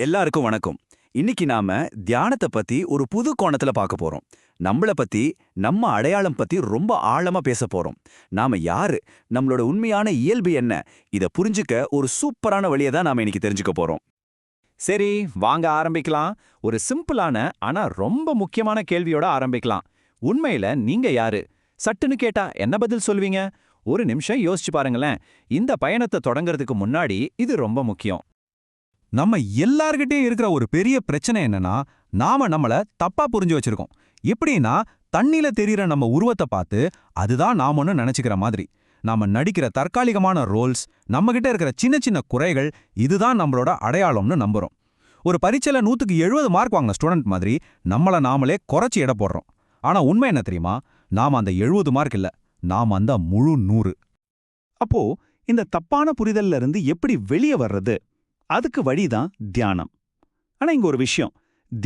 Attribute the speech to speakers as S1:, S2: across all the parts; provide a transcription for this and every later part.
S1: எல்லாருக்கும் வணக்கம். இன்னைக்கு நாம தியானத்தை பத்தி ஒரு புது கோணத்துல பார்க்க போறோம். நம்மள பத்தி நம்ம அடையாளம் பத்தி ரொம்ப ஆழமா பேச போறோம். நாம யாரு? நம்மளோட உண்மையான இயல்பு என்ன? இத புரிஞ்சுக்க ஒரு சூப்பரான வழியை தான் நாம இன்னைக்கு தெரிஞ்சுக்க போறோம்.
S2: சரி வாங்க ஆரம்பிக்கலாம். ஒரு சிம்பிளான ஆனா ரொம்ப முக்கியமான கேள்வியோட ஆரம்பிக்கலாம். உண்மையில நீங்க யாரு? சட்டுன்னு கேட்டா என்ன பதில் சொல்வீங்க ஒரு நிமிஷம் யோசிச்சு பாருங்களேன். இந்த பயணத்தை தொடங்கிறதுக்கு முன்னாடி இது ரொம்ப முக்கியம்.
S3: நம்ம எல்லார்கிட்டயும் இருக்கிற ஒரு பெரிய பிரச்சனை என்னன்னா நாம நம்மள தப்பா புரிஞ்சு வச்சிருக்கோம். எப்படின்னா தண்ணில தெரியற நம்ம உருவத்தை பார்த்து அதுதான் நாமன்னு நினைச்சுக்கிற மாதிரி. நாம நடிக்கிற தற்காலிகமான ரோல்ஸ் நம்மகிட்ட இருக்கிற சின்ன சின்ன குறைகள் இதுதான் நம்மளோட அடையாளம்னு நம்புறோம். ஒரு பரீட்சையில் நூத்துக்கு எழுபது மார்க் வாங்கின ஸ்டூடெண்ட் மாதிரி நம்மள நாமளே குறைச்சி எடை போடுறோம். ஆனா உண்மை என்ன தெரியுமா? நாம அந்த எழுபது மார்க் இல்ல நாம அந்த முழு நூறு.
S4: அப்போ இந்த தப்பான புரிதல்ல இருந்து எப்படி வெளியே வர்றது? அதுக்கு வழிதான் தியானம். ஆனா இங்க ஒரு விஷயம்.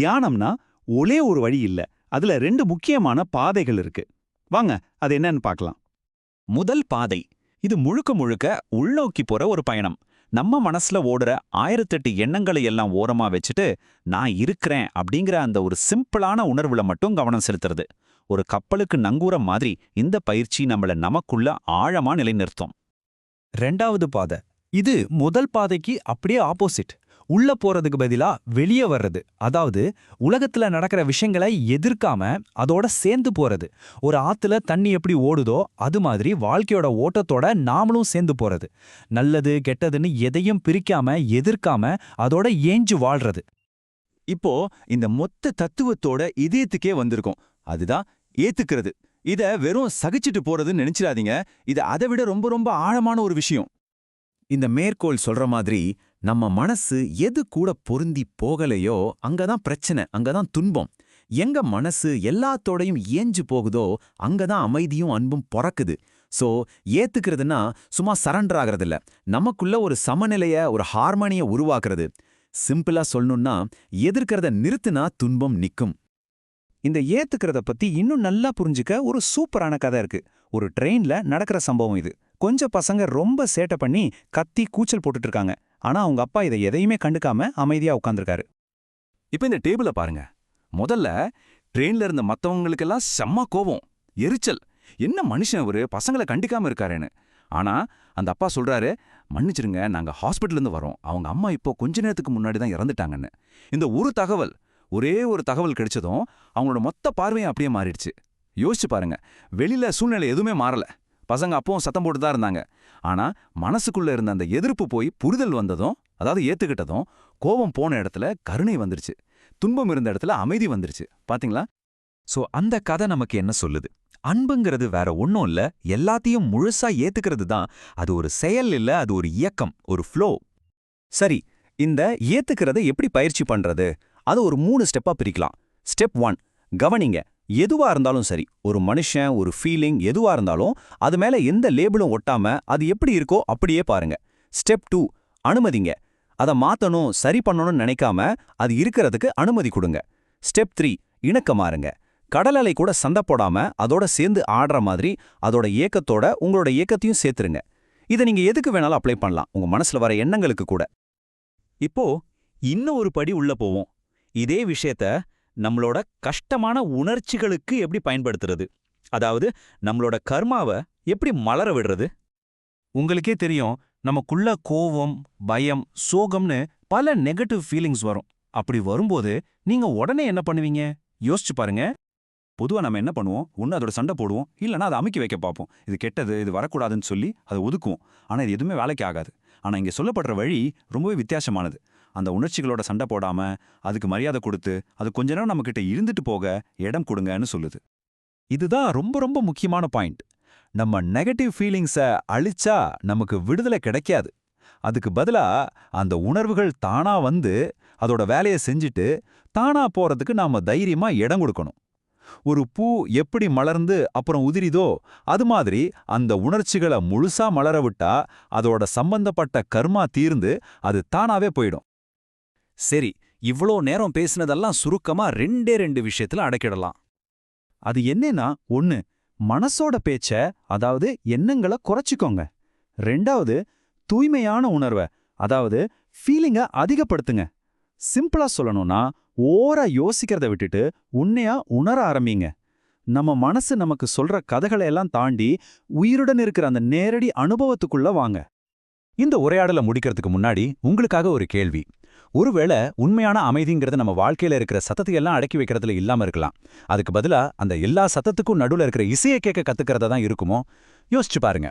S4: தியானம்னா ஒரே ஒரு வழி இல்ல. அதுல ரெண்டு முக்கியமான பாதைகள் இருக்கு. வாங்க அது என்னன்னு பார்க்கலாம்.
S2: முதல் பாதை. இது முழுக்க முழுக்க உள்நோக்கி போற ஒரு பயணம். நம்ம மனசுல ஓடுற ஆயிரத்தெட்டு எண்ணங்களை எல்லாம் ஓரமா வச்சுட்டு நான் இருக்கிறேன் அப்படிங்கிற அந்த ஒரு சிம்பிளான உணர்வுல மட்டும் கவனம் செலுத்துறது. ஒரு கப்பலுக்கு நங்கூரம் மாதிரி இந்த பயிற்சி நம்மள நமக்குள்ள ஆழமா நிலைநிறுத்தும்.
S3: ரெண்டாவது பாதை. இது முதல் பாதைக்கு அப்படியே ஆப்போசிட் உள்ள போறதுக்கு பதிலா வெளியே வர்றது. அதாவது உலகத்துல நடக்கிற விஷயங்களை எதிர்க்காம அதோட சேர்ந்து போறது. ஒரு ஆத்துல தண்ணி எப்படி ஓடுதோ அது மாதிரி வாழ்க்கையோட ஓட்டத்தோட நாமளும் சேர்ந்து போறது. நல்லது கெட்டதுன்னு எதையும் பிரிக்காம எதிர்க்காம அதோட ஏஞ்சு வாழ்றது.
S1: இப்போ இந்த மொத்த தத்துவத்தோட இதயத்துக்கே வந்திருக்கும். அதுதான் ஏத்துக்கிறது. இத வெறும் சகிச்சிட்டு போறதுன்னு நினைச்சிடாதீங்க. இது அதை விட ரொம்ப ரொம்ப ஆழமான ஒரு விஷயம். இந்த மேற்கோள் சொல்ற மாதிரி நம்ம மனசு எது கூட பொருந்தி போகலையோ அங்கதான் பிரச்சனை அங்கதான் துன்பம். எங்க மனசு எல்லாத்தோடையும் ஏஞ்சு போகுதோ அங்கதான் அமைதியும் அன்பும் பொறக்குது. சோ ஏத்துக்கிறதுனா சும்மா சரண்டர் ஆகிறதில்ல. நமக்குள்ள ஒரு சமநிலைய ஒரு ஹார்மோனிய உருவாக்குறது. சிம்பிளா சொல்லணும்னா எதிர்க்கிறத நிறுத்துனா துன்பம் நிக்கும்.
S4: இந்த ஏத்துக்கிறத பத்தி இன்னும் நல்லா புரிஞ்சுக்க ஒரு சூப்பரான கதை இருக்கு. ஒரு ட்ரெயின்ல நடக்கிற சம்பவம் இது. கொஞ்சம் பசங்க ரொம்ப சேட்டை பண்ணி கத்தி கூச்சல் போட்டுட்டு இருக்காங்க ஆனா அவங்க அப்பா இதை எதையுமே கண்டுக்காம அமைதியா உட்காந்துருக்காரு
S1: இப்ப இந்த டேபிள பாருங்க. முதல்ல ட்ரெயின்ல இருந்த மத்தவங்களுக்கெல்லாம் செம்ம கோபம் எரிச்சல். என்ன மனுஷன் ஒரு பசங்களை கண்டிக்காம இருக்காருன்னு. ஆனா அந்த அப்பா சொல்றாரு மன்னிச்சிருங்க நாங்க ஹாஸ்பிட்டல்ல இருந்து வரோம். அவங்க அம்மா இப்போ கொஞ்ச நேரத்துக்கு முன்னாடி தான் இறந்துட்டாங்கன்னு. இந்த ஒரு தகவல் ஒரே ஒரு தகவல் கிடைச்சதும் அவங்களோட மொத்த பார்வையும் அப்படியே மாறிடுச்சு. யோசிச்சு பாருங்க வெளியில சூழ்நிலை எதுவுமே மாறல. பசங்க அப்பவும் சத்தம் போட்டு தான் இருந்தாங்க. ஆனா மனசுக்குள்ள இருந்த அந்த எதிர்ப்பு போய் புரிதல் வந்ததும் அதாவது ஏத்துக்கிட்டதும் கோபம் போன இடத்துல கருணை வந்துருச்சு. துன்பம் இருந்த இடத்துல அமைதி வந்துருச்சு. பாத்தீங்களா?
S3: சோ அந்த கதை நமக்கு என்ன சொல்லுது? அன்புங்கிறது வேற ஒண்ணும் இல்ல. எல்லாத்தையும் முழுசா ஏத்துக்கிறது தான். அது ஒரு செயல் இல்ல அது ஒரு இயக்கம் ஒரு ஃப்ளோ
S4: சரி இந்த ஏத்துக்கிறத எப்படி பயிற்சி பண்றது? அது ஒரு மூணு ஸ்டெப்பா பிரிக்கலாம். ஸ்டெப் ஒன் கவனிங்க. எதுவா இருந்தாலும் சரி ஒரு மனுஷன் ஒரு ஃபீலிங் எதுவா இருந்தாலும் அது மேல எந்த லேபிளும் ஒட்டாம அது எப்படி இருக்கோ அப்படியே பாருங்க. ஸ்டெப் டூ அனுமதிங்க. அதை மாத்தணும் சரி பண்ணணும்னு நினைக்காம அது இருக்கிறதுக்கு அனுமதி கொடுங்க. ஸ்டெப் த்ரீ இணக்கமாருங்க கடல் அலை கூட சண்டை போடாம அதோட சேர்ந்து ஆடுற மாதிரி அதோட இயக்கத்தோட உங்களோட இயக்கத்தையும் சேர்த்துருங்க. இதை நீங்க எதுக்கு வேணாலும் அப்ளை பண்ணலாம். உங்க மனசுல வர எண்ணங்களுக்கு கூட. இப்போ இன்னும் ஒரு படி உள்ள போவோம். இதே விஷயத்த நம்மளோட கஷ்டமான உணர்ச்சிகளுக்கு எப்படி பயன்படுத்துறது? அதாவது நம்மளோட கர்மாவை எப்படி மலர விடுறது? உங்களுக்கே தெரியும் நமக்குள்ள கோவம் பயம் சோகம்னு பல நெகட்டிவ் ஃபீலிங்ஸ் வரும். அப்படி வரும்போது நீங்க உடனே என்ன பண்ணுவீங்க? யோசிச்சு பாருங்க. பொதுவாக நம்ம என்ன பண்ணுவோம்? ஒன்று அதோட சண்டை போடுவோம். இல்லைன்னா அதை அமைக்க வைக்க பார்ப்போம். இது கெட்டது இது வரக்கூடாதுன்னு சொல்லி அதை ஒதுக்குவோம். ஆனா இது எதுவுமே வேலைக்கு ஆகாது. ஆனா இங்க சொல்லப்படுற வழி ரொம்பவே வித்தியாசமானது. அந்த உணர்ச்சிகளோட சண்டை போடாம அதுக்கு மரியாதை கொடுத்து அது கொஞ்ச நேரம் நம்மக்கிட்ட இருந்துட்டு போக இடம் கொடுங்கன்னு சொல்லுது. இதுதான் ரொம்ப ரொம்ப முக்கியமான பாயிண்ட். நம்ம நெகட்டிவ் ஃபீலிங்ஸை அழிச்சா நமக்கு விடுதலை கிடைக்காது. அதுக்கு பதிலா அந்த உணர்வுகள் தானா வந்து அதோட வேலையை செஞ்சுட்டு தானா போறதுக்கு நாம தைரியமா இடம் கொடுக்கணும். ஒரு பூ எப்படி மலர்ந்து அப்புறம் உதிரிதோ அது மாதிரி அந்த உணர்ச்சிகளை முழுசா மலர விட்டா அதோட சம்பந்தப்பட்ட கர்மா தீர்ந்து அது தானாவே போயிடும். சரி இவ்ளோ நேரம் பேசினதெல்லாம் சுருக்கமா ரெண்டே ரெண்டு விஷயத்துல அடக்கிடலாம். அது என்னன்னா ஒன்னு மனசோட பேச்ச அதாவது எண்ணங்களை குறைச்சிக்கோங்க. ரெண்டாவது தூய்மையான உணர்வை அதாவது ஃபீலிங்க அதிகப்படுத்துங்க. சிம்பிளா சொல்லணும்னா ஓரா யோசிக்கிறத விட்டுட்டு உண்மையா உணர ஆரம்பிங்க. நம்ம மனசு நமக்கு சொல்ற கதைகளை எல்லாம் தாண்டி உயிருடன் இருக்கிற அந்த நேரடி அனுபவத்துக்குள்ள வாங்க.
S3: இந்த உரையாடலை முடிக்கிறதுக்கு முன்னாடி உங்களுக்காக ஒரு கேள்வி. ஒருவேளை உண்மையான அமைதிங்கிறது நம்ம வாழ்க்கையில இருக்கிற சத்தத்தை எல்லாம் அடக்கி வைக்கிறதுல இல்லாம இருக்கலாம். அதுக்கு பதிலா அந்த எல்லா சத்தத்துக்கும் நடுவுல இருக்கிற இசையை கேட்க கத்துக்கிறதா தான் இருக்குமோ? யோசிச்சு பாருங்க.